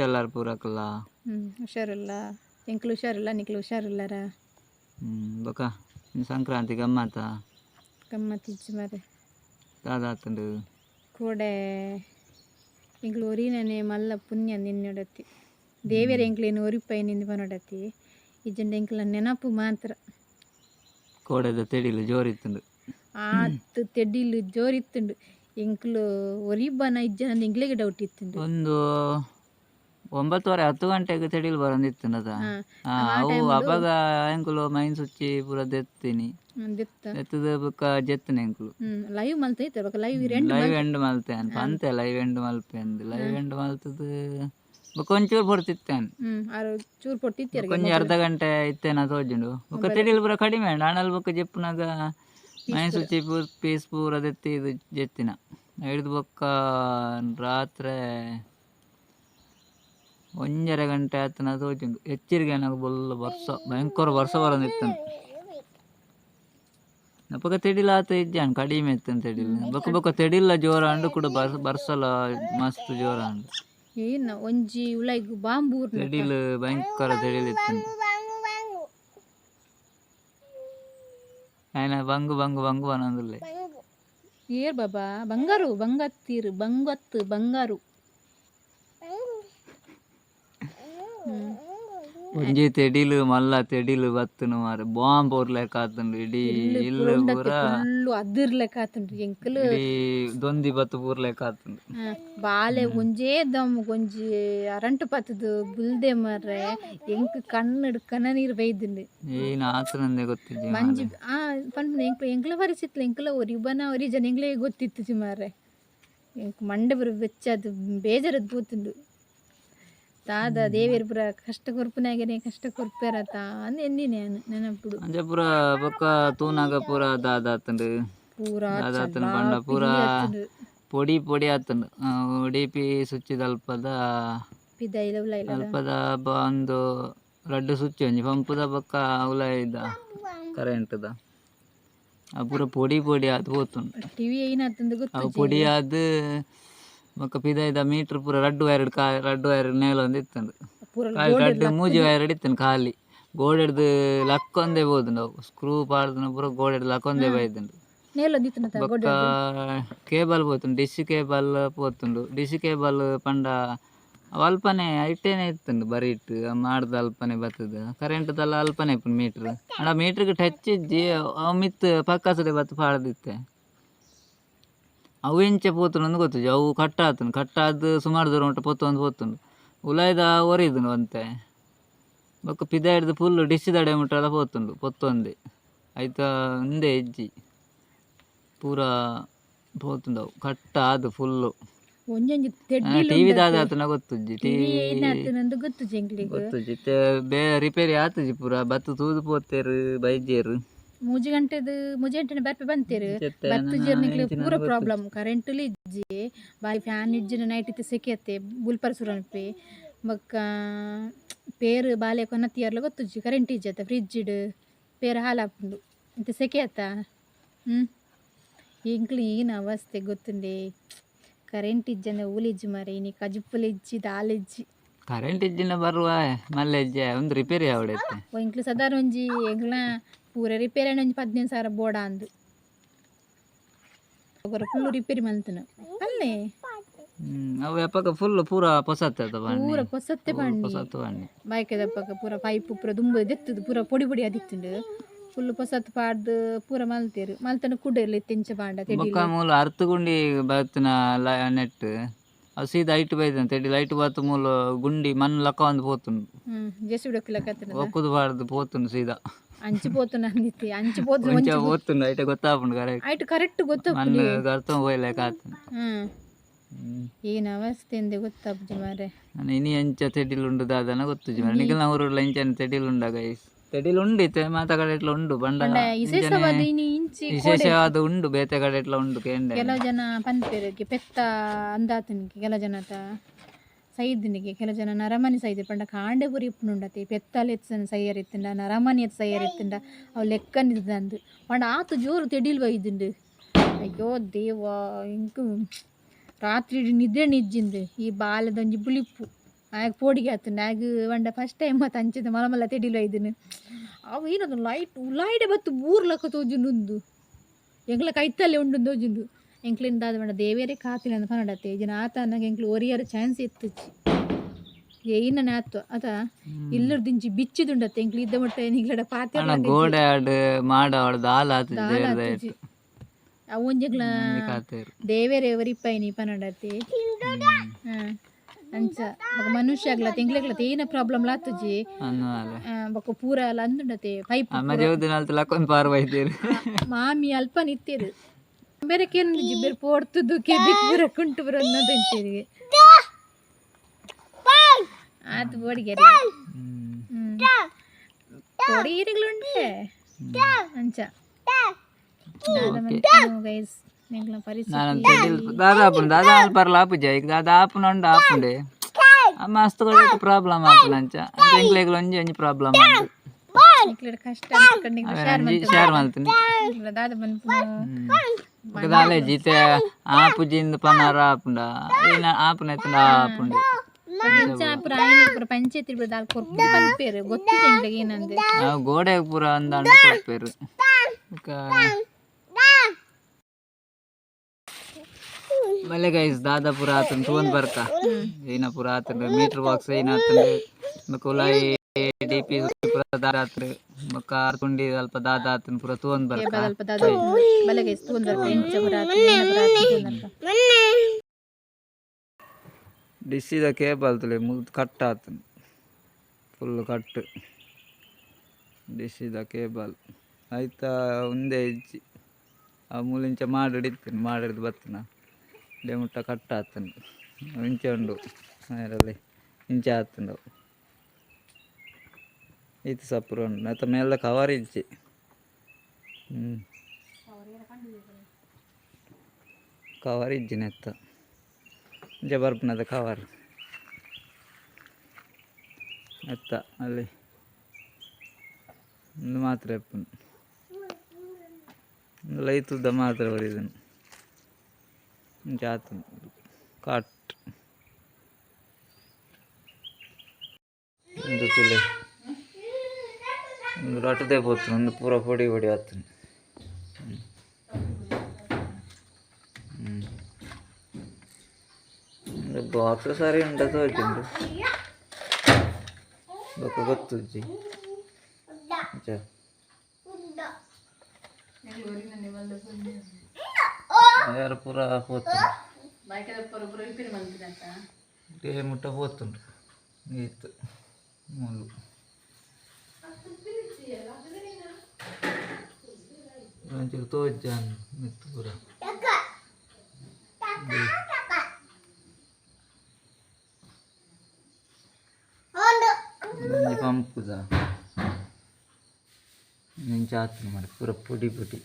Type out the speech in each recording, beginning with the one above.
ಇಂಚಲ್ಲಾರ ಪೂರಕಲ್ಲ ಹ್ಞೂ ಹುಷಾರಿಲ್ಲ. ಎಂಕ್ಲು ಹುಷಾರಿಲ್ಲ ನಿಕ್ಲು ಹುಷಾರಿಲ್ಲಾರ? ಹ್ಮ್ ಬೊಕ ಇನ್ನು ಸಂಕ್ರಾಂತಿ ಗಮ್ಮತ್ತ? ಗಮ್ಮತ್ತಿಜ್ಜಿ ಮಾರೆ. ದಾದಾತುಂಡು ಕೂಡೆ ಎಂಕ್ಲು ಒರಿನನೆ ಮಲ್ಲ ಪುಣ್ಯ ನಿನ್ನೊಡತಿ ದೇವಿಯರ ಎಂಕ್ಲೇನು ಒರಿಪೈ ನಿಂದು ಬನೊಡತಿ ಇಜ್ಜಂಡ ಎಂಕ್ಲ ನೆನಪು ಮಾತ್ರ. ಕೋಡೆದ ತೆಡಿಲು ಜೋರಿತ್ತುಂಡು. ಆತ್ ತೆಡಿಲು ಜೋರಿತ್ತುಂಡು. ಎಂಕ್ಲು ಒರಿಬನ ಇಜ್ಜನ ಎಂಕ್ಲೆಗೆ ಡೌಟ್ ಇತ್ತುಂಡು. ಒಂದು ಒಂಬತ್ತುವರೆ ಹತ್ತು ಗಂಟೆಗೆ ತಡಿಲ್ ಬರಂದಿತ್ತನದ ಅವು ಅವಾಗ ಎಂಕುಲು ಮೈನ್ ಸುಚ್ಚಿ ಪೂರ ದೆತ್ತೀನಿ. ದಿತ್ತ. ಎತ್ತದ ಬುಕ್ಕ ಜೆತ್ತನೆ ಎಂಕುಲು ಲೈವ್ ಮಲ್ತ ಲೈವ್ ಲೈವ್ ಎಂಡ್ ಮಲ್ತೆ. ಅನ್ಪ ಅಂತೆ ಲೈವ್ ಎಂಡ್ ಮಲ್ಪೆ ಅಂದ್. ಲೈವ್ ಎಂಡ್ ಮಲ್ತದ ಬುಕ್ಕ ಒಂಚೂರು ಪೊಡ್ತಿತ್ತೇನ್ ಕೊಂಚ ಅರ್ಧ ಗಂಟೆ ಇತ್ತೇನ ತೋಜುಂಡು. ಬುಕ್ಕ ತಡಿಲ್ ಪೂರ ಕಡಿಮೆ ಆನಲ್ ಬೊಕ್ಕ ಜೆಪ್ಪುನಾಗ ಮೈನ್ ಸುಚ್ಚಿ ಪೂರ ಪೀಸ್ ಪೂರ ದೆತ್ತಿ ಇದು ಜೆತ್ತಿನ. ಹಿಡಿದು ಬೊಕ್ಕ ರಾತ್ರಿ ಒಂಜರ ಗಂಟೆ ಆತನ ತೋಚಿದ್ದು ಎಚ್ಚರಿಕೆ ನನಗೆ ಬೊಲ್ಲ ವರ್ಷ ಭಯಂಕರ ವರ್ಷ ಬರಂದಿತ್ತಂತ ನಪಕ ತೆಡಿಲ ಆತ ಇಜ್ಜಾನ್ ಕಡಿಮೆ ಇತ್ತಂತ ತೆಡಿಲ್ಲ ಬೊಕ ಬೊಕ ತೆಡಿಲ್ಲ ಜೋರ ಅಂಡು ಕೂಡ ಬರ್ಸ ಬರ್ಸಲ ಮಸ್ತ್ ಜೋರ ಅಂಡು. ಏನ ಒಂಜಿ ಉಲೈಗ್ ಬಾಂಬೂರ್ ತೆಡಿಲು ಭಯಂಕರ ತೆಡಿಲು ಇತ್ತಂತ ಆಯ್ನ ಬಂಗು ಬಂಗು ಬಂಗು ಅನ್ನೋದಿಲ್ಲ. ಏರ್ ಬಾಬಾ ಬಂಗಾರು ಬಂಗತ್ತೀರು ಬಂಗತ್ತು ಬಂಗಾರು. ಒಂಜಿ ತೆಡಿಲು ಮಲ್ಲ ತೆಡಿಲು ಬತ್ತುನು ಮಾರೆ. ಬಾಂಬ್ ಲೆಕ್ಕ ಆತುಂಡು. ಇಡೀ ಇಲ್ಲು ಪೂರ ಫುಲ್ಲು ಅದಿರ್ ಲೆಕ್ಕ ಆತುಂಡ್ರಿ ಎಂಕಲ್ ಇಡೀ ದೊಂದಿ ಬತ್ತು ಪೂರ ಲೆಕ್ಕ ಆತುಂಡು. ಬಾಲೆ ಒಂಜೇ ದಮ್ ಒಂಜಿ ಅರಂಟು ಪತ್ತದು ಬುಲ್ದೆ ಮಾರ್ರೆ ಎಂಕ್ ಕಣ್ಣು ಕಣ್ಣ ನೀರು ಬೈದಿಂಡು ಏನ್ ಆತನಂದೆ ಗೊತ್ತಿದ್ದೆ ಮಂಜಿ ಆ ಪಂಡ್ ಎಂಕ್ಲ ಎಂಕ್ಲ ಪರಿಸಿತ್ಲ ಎಂಕ್ಲ ಒರಿಬನ ಒರಿ ಜನ ಎಂಕ್ಲೆ ಗೊತ್ತಿತ್ತು ಮಾರ್ರೆ. ಎಂಕ್ ಮಂಡೆ ಬೆಚ್ಚ ಅದು ಬೇಜಾರದ್ ಪೂತುಂಡು. ದಾದ ದೇವಿರ್ಪುರ ಕಷ್ಟ ಕೊರ್ಪನಾಗೇನೆ ಕಷ್ಟ ಕೊರ್ಪೇರತ ಅಂದ್ ಎಂದಿನಿ ನಾನು ನೆನಪುಡು. ಅಂಜಪುರ ಪೂರ ಬೊಕ್ಕ ತೂನಾಗ ಪೂರ ದಾದ ಆತುಂಡು ಪೂರ ದಾದ ಆತುಂಡು ಪಂಡ ಪೂರ ಪೊಡಿ ಪೊಡಿ ಆತುಂಡು ಉಡುಪಿ ಸುಚ್ಚಿದ ಅಲ್ಪದ ಪಿದ ಇಲ್ಲ ಉಲ ಇಲ್ಲ ಅಲ್ಪದ ಒಂದು ರಡ್ಡು ಸುಚ್ಚಿ ಒಂಜಿ ಪಂಪುದ ಬೊಕ್ಕ ಉಲಾಯಿದ ಇದ್ದ ಕರೆಂಟ್ದ. ಆ ಪೂರ ಪೊಡಿ ಪೊಡಿ ಆದ್ ಹೋತುಂಡು. ಟಿವಿ ಏನಾತಂದು ಗೊತ್ತು ಪೊಡಿ ಆದ್ ಬೊಕ್ಕ ಪಿದಾಯ್ದ ಮೀಟರ್ ಪೂರ ರಡ್ಡು ವೈರಡ್ ಕಾ ರಡ್ಡು ವೈರಡ್ ನೇಲ ಒಂದು ಇತ್ತಂದು. ಕಾಲಿ ರಡ್ಡು ಮೂಜಿ ವೈರಡ್ ಇತ್ತನು ಖಾಲಿ. ಗೋಡೆಡ್ದು ಒಂದೇ ಬೋದು ನಾವು ಸ್ಕ್ರೂ ಪಾಡ್ದನ ಪೂರ ಗೋಡೆಡ್ ಒಂದೇ ಬೈದಂಡು ಬೊಕ್ಕ ಕೇಬಲ್ ಪೋತುಂಡು ಡಿಸ್ ಕೇಬಲ್ ಪೋತುಂಡು ಡಿಸಿ ಕೇಬಲ್ ಪಂಡ ಅಲ್ಪನೆ ಇಟ್ಟೇನೆ ಇತ್ತುಂಡು ಬರಿ ಇಟ್ಟು. ಮಾಡ್ದ ಅಲ್ಪನೆ ಬರ್ತದ ಕರೆಂಟ್ದಲ್ಲ ಅಲ್ಪನೆ ಇಪ್ಪು ಮೀಟ್ರ್ ಅಣ್ಣ ಮೀಟ್ರಿಗೆ ಟಚ್ ಇಜ್ಜಿ ಮಿತ್ ಪಕ್ಕಸಡೆ ಬತ್ತು ಪಾಡ್ದಿತ್ತೆ. ಅವು ಎಂಚೆ ಪೋತುಂಡು ಗೊತ್ತುಜಿ ಅವು ಕಟ್ಟ ಆತುಂಡು ಕಟ್ಟ ಆದ್ ಸುಮಾರು ದೂರ ಉಂಟು. ಪೊತ್ತೊಂದು ಪೋತುಂಡು ಉಲಾಯ್ದ ಒರಿದುನು ಅಂತೆ. ಬೊಕ್ಕ ಪಿದ ಹಿಡ್ದು ಫುಲ್ ಡಿಶ್ ದಡೆ ಮುಟ್ಟಲ್ಲ ಪೋತುಂಡು ಪೊತ್ತೊಂದೆ. ಐತ ಒಂದೇ ಹೆಜ್ಜಿ. ಪೂರ ಪೋತುಂಡವು ಕಟ್ಟ ಆದು ಫುಲ್ಲು ಒಂಜೊಂಜಿ ಟಿವಿ ದಾದ ಆತನ ಗೊತ್ತುಜ್ಜಿ ಟಿವಿ ಗೊತ್ತುಜ್ಜಿ ಬೇ ರಿಪೇರಿ ಆತುಜಿ ಪೂರ. ಬತ್ತು ತೂದು ಪೋತೇರು ಬೈಜೇರು. ಮೂಜಿ ಗಂಟೆದು ಮೂಜಿ ಗಂಟೆನ ಬರ್ಪೆ ಬಂತೇರು. ಬತ್ತು ಜರ್ನಿಗ್ಲಿ ಪೂರ ಪ್ರಾಬ್ಲಮ್. ಕರೆಂಟ್ಲಿ ಇಜ್ಜಿ ಬಾರಿ ಫ್ಯಾನ್ ಇಜ್ಜಿನ ನೈಟ್ ಇತ್ತು ಸೆಕೆಯತ್ತೆ ಬುಲ್ಪರ್ ಸುರನ್ಪೆ ಬೊಕ್ಕ ಪೇರು ಬಾಲೆ ಕೊನತಿಯರ್ಲ ಗೊತ್ತುಜ್ಜಿ ಕರೆಂಟ್ ಇಜ್ಜತ್ತ ಫ್ರಿಜ್ ಇಡು ಪೇರು ಹಾಲು ಹಾಪುಂಡು ಇಂತ ಸೆಕೆಯತ್ತ? ಹ್ಞೂ ಈಗಲೂ ಈಗಿನ ಅವಸ್ಥೆ ಗೊತ್ತುಂಡೆ ಕರೆಂಟ್ ಇಜ್ಜಂದ್ರೆ ಊಲಿಜ್ಜಿ ಮರೆ ನೀ ಕಜುಪ್ಪಲು ಇಜ್ಜಿ ದಾಲಿಜ್ಜಿ ಕರೆಂಟ್ ಇಜ್ಜಿನ ಬರುವ ಮಲ್ಲ ಇಜ್ಜೆ ಒಂದು ರಿಪೇರಿ ಆವಡೈತೆ ಓ ಇಂಕ್ಲು ಸಾಧಾರಣ ಒಂಜಿ ಎಂಗ್ಲ ಪೂರ ರಿಪೇರಿ ಆಂಡ್ ಒಂಜಿ ಪದಿನೈದು ಸಾವಿರ ಬೋಡ ಅಂದು. ಫುಲ್ ರಿಪೇರಿ ಮಲ್ತನು ಅಲ್ಲೇ? ಅವು ಎಪ್ಪಕ ಫುಲ್ ಪೂರ ಪೊಸತ್ತೆ ಪೂರ ಪೊಸತ್ತೆ ಬಣ್ಣಿ ಪೊಸತ್ತು ಬಣ್ಣಿ ಬೈಕ್ ದಪ್ಪಕ ಪೂರ ಪೈಪ್ ಪೂರ ದುಂಬು ದೆತ್ತದು ಪೂರ ಪೊಡಿ ಪೊಡಿ ಅದಿತ್ತುಂಡು. ಫುಲ್ ಪೊಸತ್ ಪಾಡ್ದು ಪೂರ ಮಲ್ತೇರು. ಮಲ್ತನ ಕುಡ್ಡೆರ್ಲಿ ತೆಂಚ ತೆಡಿ ಬೊಕ್ಕ ಮೂಲ ಅರ್ಥ ಗುಂಡಿ ಬತ್ತಿನ ನೆಟ್ ಅವು ಸೀದಾ ಐಟ್ ಬೈದ ತೆಡಿ ಲೈಟ್ ಬತ್ತು ಮೂಲ ಗುಂಡಿ ಮಣ್ಣು ಲಕ್ಕ ಒಂದು ಪೋತುಂಡು. ಹ್ಮ್ ಜೆಸಿ ಬಿಡಕ್ಕಿಲ್ಲ ಕತ್ತನ ಒಕ್ಕುದು ಬಾರ್ದು ಪೋತುಂಡು ಸೀದಾ. ಅಂಚು ಪೋತು ನಂದಿತ್ತಿ ಅಂಚು ಪೋತು ಕೊಂಚ ಪೋತುಂಡು ಐಟ ಗೊತ್ತಾಪುಂಡು ಕರೆಕ್ಟ್ ಆಯ್ತು ಕರೆಕ್ಟ್ ಗೊತ್ತ ಮಣ್ಣು ಗರ್ತ ಹೋಯ್ಲೆಕ್ಕ ಆತುಂಡು. ಹ್ಮ್. ಅವಸ್ಥೆ ಎಂದೆ ಗೊತ್ತಾಪ್ಜಿ ಮಾರೆ ನಾನು ಇನಿ ಎಂಚ ತೆಡಿಲುಂಡು ದಾದನ ಗೊತ್ತು ಮರ ನಿಖಲ್ ಊರಲ್ಲ ಎಂಚನ ತೆಡಿಲುಂಡ ಗೈಸ್ ತೆಡಿಲುಂಡು ಇತ್ತೆ ಮಾತ ಕಡೆ ಇಟ್ಲ ಉಂಡು ಬಂಡ ವಿಶೇಷವಾದ ಇನಿ ಇಂಚಿ ವಿಶೇಷವಾದ ಉಂಡು ಬೇತೆ ಕಡೆ ಇಟ್ಲ ಉಂಡು ಕೇಂದ್ರ ಕೆಲವು ಜನ ಪಂಪೇರಿಗೆ ಪೆತ್ತ ಅಂದಾತನಿಗೆ ಕೆಲವು ಜನ ಸೈದ್ನಿಗೆ ಕೆಲವು ಜನ ನರಮನಿ ಸೈದೆ ಪಂಡ ಕಾಂಡೆ ಪುರಿ ಇಪ್ಪುನುಂಡತಿ ಪೆತ್ತಲೆ ಎತ್ತನ ಸೈಯರಿತ್ತಂಡ ನರಮನಿ ಎತ್ತ ಸೈಯರಿತ್ತಂಡ ಅವು ಲೆಕ್ಕನಿದ್ದಂದು ಪಂಡ ಆತು ಜೋರು ತೆಡಿಲ್ ಬೈದುಂಡು ಅಯ್ಯೋ ದೇವ ಇಂಕು ರಾತ್ರಿ ನಿದ್ರೆ ನಿಜ್ಜಿಂದು ಈ ಬಾಲದೊಂಜಿ ಬುಳಿಪ್ಪು ಆಗ ಪೋಡಿಗೆ ಆತುಂಡು. ಆಗ ಪಂಡ ಫಸ್ಟ್ ಟೈಮ್ ಮತ್ತೆ ಅಂಚಿದ ಮಲ ಮಲ್ಲ ತೆಡಿಲು ಐದನು ಅವು ಏನದು ಲೈಟ್ ಲೈಟ್ ಬತ್ತು ಬೂರ್ಲಕ ತೋಜುಂಡು ಎಂಗ್ಲ ಕೈತಲ್ಲೇ ಉಂಡು ತೋಜುಂಡು. ಎಂಕ್ಲಿಂದ ಬೇಡ ದೇವೇರೇ ಕಾತಿಲ್ಲ ಅಂತ ಪನಡತ್ತೆ ಜನ ಆತ ಅನ್ನಗೆ ಎಂಕ್ಲು ಒರಿಯರ ಚಾನ್ಸ್ ಇತ್ತಿಚ್ಚಿ ಏನ ಆತು ಅದ ಇಲ್ಲರ್ ದಿಂಚಿ ಬಿಚ್ಚಿದುಂಡತ್ತೆ. ಎಂಕ್ಲು ಇದ್ದ ಮಟ್ಟ ಏನಿಗ್ಲಡ ಪಾತೆ ಗೋಡೆ ಆಡು ಮಾಡ ಅವಳ ದಾಲ ಆತು ದೇವ್ರದಾಯ್ತು ಅವು ಒಂಜಗ್ಲ ಖಾತೆರು ದೇವೇರೆ ಒರಿಪೈನಿ ಪನಡತ್ತೆ ಹಾ ಅಂಚ ಬೊಕ ಮನುಷ್ಯ ಆಗ್ಲ ತಿಂಗ್ಳಗ್ಲ ಏನ ಪ್ರಾಬ್ಲಮ್ ಲಾತುಜಿ ಬೊಕ ಪೂರ ಲಂದುಂಡತೆ ಅಂದುಂಡತೆ ಪೈಪ್ ಅಂತ ಲಕ್ಕೊಂದು ಪಾರ್ವೈದ್ಯರು ಮಾಮಿ ಅಲ್ಪ ನಿತ್ಯರು ಬೇರೆ ಕೇನು ಬೇರೆ ಪೋಡ್ತದ್ದು ಕೆಬಿ ಪೂರ ಕುಂಟು ಬರ ಅನ್ನೋದಂತೀರಿಗೆ ಆತು ಬೋಡಿಗೆ ಹ್ಮ್ ಪೊಡಿ ಈರಿಗಳುಂಡೆ ಅಂಚ ಗೈಸ್ ನಿಂಗ್ಲ ಪರಿಸ್ಥಿತಿ ನಾನು ತೆಡಿಲ್ దాదాపు దాదాపు పర్ల ఆపు జై దాదాపు నుండి ఆపుండే అమ్మ మస్తు కూడా ప్రాబ్లం ఆపు నంచ ఇంట్లో ಒಂಜಿ ಒಂಜಿ ಪ್ರಾಬ್ಲಮ್ ನಿಕ್ಲಡ ಕಷ್ಟ ಅನ್ಸ್ಕೊಂಡು ಶೇರ್ షేర్ ಮಾಡ್ತೀನಿ ಮಾಡ್ತಿಲ್ಲ ದಾದ ಬಂದು దాలే జీతే ఆపు జింది పన్నార ఆపుండ ఈయన ఆపునైతే ఆపుండే ಪಂಚಾಪುರ ఆయన ಪುರ ಪಂಚಾಯತಿ ಬಿಡ ದಾಲ್ ಕೊರ್ಪು ಪಲ್ಪೇರು ಗೊತ್ತಿದೆ ಇಂಗ್ಲಿಗೆ ಏನಂದೆ ನಾವು ಗೋಡೆ ಪೂರ ಅಂದಾಂಡ ಕೊಡ್ಪೇರು ಮಳೆ ಗೈಸ್ ದಾದಾ ಪೂರ ಆತನ್ ತಗೊಂಡ್ ಬರ್ಕ ಏನ ಪೂರ ಆತನ್ ಮೀಟರ್ ಬಾಕ್ಸ್ ಏನ ಆತನ್ ಕುಲಾಯಿ ಡಿ ಪಿ ಪೂರ ದಾದ ಆತ್ರ. ಮಕ್ಕ ಕುಂಡಿ ಅಲ್ಪ ದಾದ ಪುರ ತಗೊಂಡ್ ಬರ್ಕ. ಸ್ವಲ್ಪ ದಾದ ಬಲಗೆ ತಗೊಂಡ್ ಬರ್ಕ ಇಂಚ ಡಿಸ್ಸಿದ ಕೇಬಲ್ ತುಲೆ ಮುಗ್ದು ಕಟ್ ಆತನ್ ಫುಲ್ ಕಟ್. ಡಿಸ್ಸಿದ ಕೇಬಲ್. ಆಯ್ತಾ ಒಂದೇ ಇಜ್ಜಿ ಆ ಮೂಲಿಂಚ ಮಾಡಿಡಿತೀನಿ ಮಾಡಿಡಿದು ಬತ್ತಿನ. ಡೆಮುಟ್ಟ ಮುಟ್ಟ ಕಟ್ ಆತನ್ ಇಂಚೆ ಉಂಡು ಅದರಲ್ಲಿ ಇಂಚೆ ಆತಂಡು ಉಂಡು ಆಯ್ತ ಮೇಲೆ ಕವರ್ ಇಜ್ಜಿ ಹ್ಞೂ ಕವರ್ ಇಜ್ಜಿನ ಎತ್ತ ಇಂಚೆ ಬರ್ಪನದ ಕವರ್. ಎತ್ತ ಅಲ್ಲಿ. ಒಂದು ಮಾತ್ರ ಎಪ್ಪನು ಒಂದು ಲೈತುದ್ದ ಮಾತ್ರ ಬರಿದನು. ಆತು ಕಾಟ್. ಒಂದು ఇందులో అటుదే పోతుంది ముందు పూర పొడి పొడి వస్తుంది బాక్స్ సరే ఉండదు వచ్చిండు ఒక గొత్తు పూర పోతుంది. ఏ ముట్ట పోతుండ్రు ఈత్ ముళ్ళు మంచిగా తోచాను మెత్తు పూర మంచి పంపుదా నేను చేస్తాను మరి పూర పొడి పొడి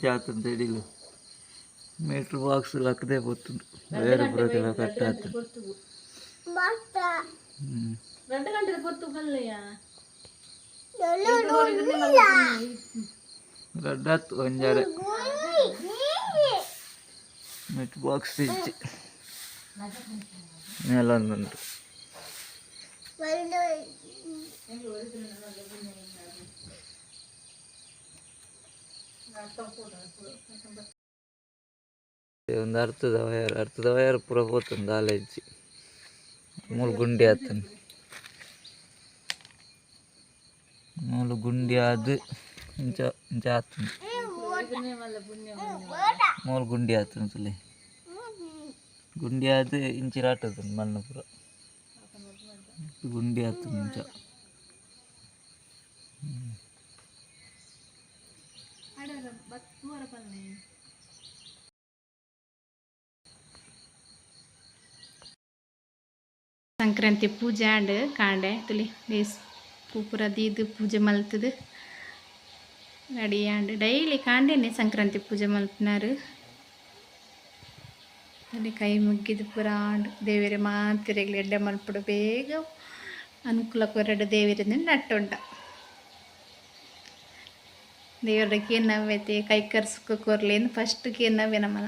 Jatuh dari lo, metro box laku deh botun berapa tebal katanya berapa? Berapa kan berbotun kali. ಒಂದು ಅರ್ಥದ ವಯರ್ ಅರ್ಥದ ವಯರ್ ಪೂರ ಹೋತಂದು ಆಲಜ್ಜಿ ಮೂಲು ಗುಂಡಿ ಆತನು ಮೂಲು ಗುಂಡಿ ಆದು ಇಂಚ ಇಂಚ ಆತನು ಮೂಲು ಗುಂಡಿ ಆತನು ತುಲೆ ಗುಂಡಿ ಆದು ಇಂಚಿರಾಟದನು ಮಣ್ಣು ಪೂರ ಗುಂಡಿ ಆತನು ಇಂಚ ಹ್ಞೂ ಸಂಕ್ರಾಂತಿ ಪೂಜೆ ಆಂಡ್ ಕಾಂಡೆ ತುಲಿ ಬೇಸ್ ಪೂಪುರ ದೀದು ಪೂಜೆ ಮಲ್ತದು ರೆಡಿ ಆಂಡ್ ಡೈಲಿ ಕಾಂಡೆನೆ ಸಂಕ್ರಾಂತಿ ಪೂಜೆ ಮಲ್ಪನಾರು ಅಲ್ಲಿ ಕೈ ಮುಗಿದು ಪುರಾಂಡ್ ದೇವಿರೆ ಮಾತಿರೆಗ್ಲಿ ಎಡ್ಡೆ ಮಲ್ಪಡು ಬೇಗ ಅನುಕೂಲ ಕೊರಡು ದೇವಿರಿಂದ ನಟ್ಟುಂಡ ದೇವರಕ್ಕೆ ನವ್ಯತೆ ಕೈ ಕರ್ಸ್ಕೊ ಫಸ್ಟ್ ಫಸ್ಟ್ಗೆ ನಾವೇ ನಮ್ಮನ